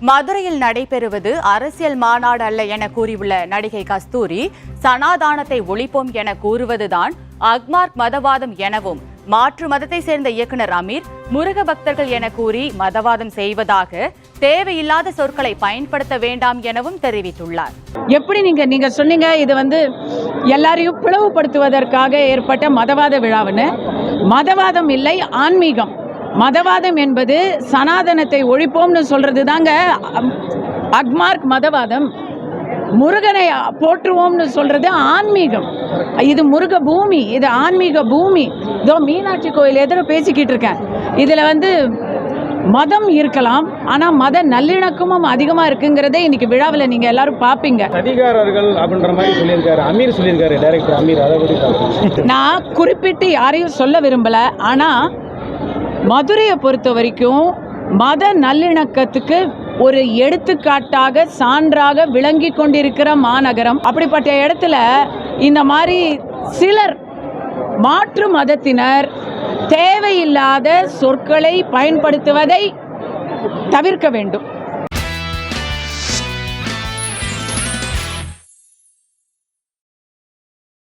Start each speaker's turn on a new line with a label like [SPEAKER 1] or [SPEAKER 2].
[SPEAKER 1] மதுரையில் நடைபெறுவது அரசியல் மாநாடு அல்ல என கூறியுள்ள நடிகை கஸ்தூரி சனாதானத்தை ஒழிப்போம் என கூறுவதுதான் அக்மார்க் மதவாதம் எனவும் மாற்று மதத்தை சேர்ந்த இயக்குனர் அமீர் முருக பக்தர்கள் என கூறி மதவாதம் செய்வதாக தேவையில்லாத சொற்களை பயன்படுத்த வேண்டாம் எனவும் தெரிவித்துள்ளார்.
[SPEAKER 2] எப்படி நீங்க நீங்க சொன்னீங்க இது வந்து எல்லாரையும் பிளவுபடுத்துவதற்காக ஏற்பட்ட மதவாத விழாவுன்னு. மதவாதம் இல்லை ஆன்மீகம். மதவாதம் என்பது சனாதனத்தை ஒழிப்போம்னு சொல்றது தாங்க அக்மார்க் மதவாதம். முருகனை போற்றுவோம்னு சொல்றது ஆன்மீகம். இது முருக பூமி இது ஆன்மீக பூமி. இதோ மீனாட்சி கோயில் எதிர பேசிக்கிட்டு இருக்கேன். இதுல வந்து மதம் இருக்கலாம் ஆனா மத நல்லிணக்கமும் அதிகமா இருக்குங்கிறதே இன்னைக்கு விழாவில் நீங்க எல்லாரும் பார்ப்பீங்க
[SPEAKER 3] சதிகாரர்கள் அப்படின்ற மாதிரி சொல்லியிருக்காரு. அமீர் சொல்லியிருக்காரு டைரக்டர் அமீர் அதை.
[SPEAKER 2] நான் குறிப்பிட்டு யாரையும் சொல்ல விரும்பல ஆனா மதுரையை பொறுத்த வரைக்கும் மத நல்லிணக்கத்துக்கு ஒரு எடுத்துக்காட்டாக சான்றாக விளங்கி கொண்டிருக்கிற மாநகரம். அப்படிப்பட்ட இடத்துல இந்த மாதிரி சிலர் மாற்று மதத்தினர் தேவையில்லாத சொற்களை பயன்படுத்துவதை தவிர்க்க வேண்டும்.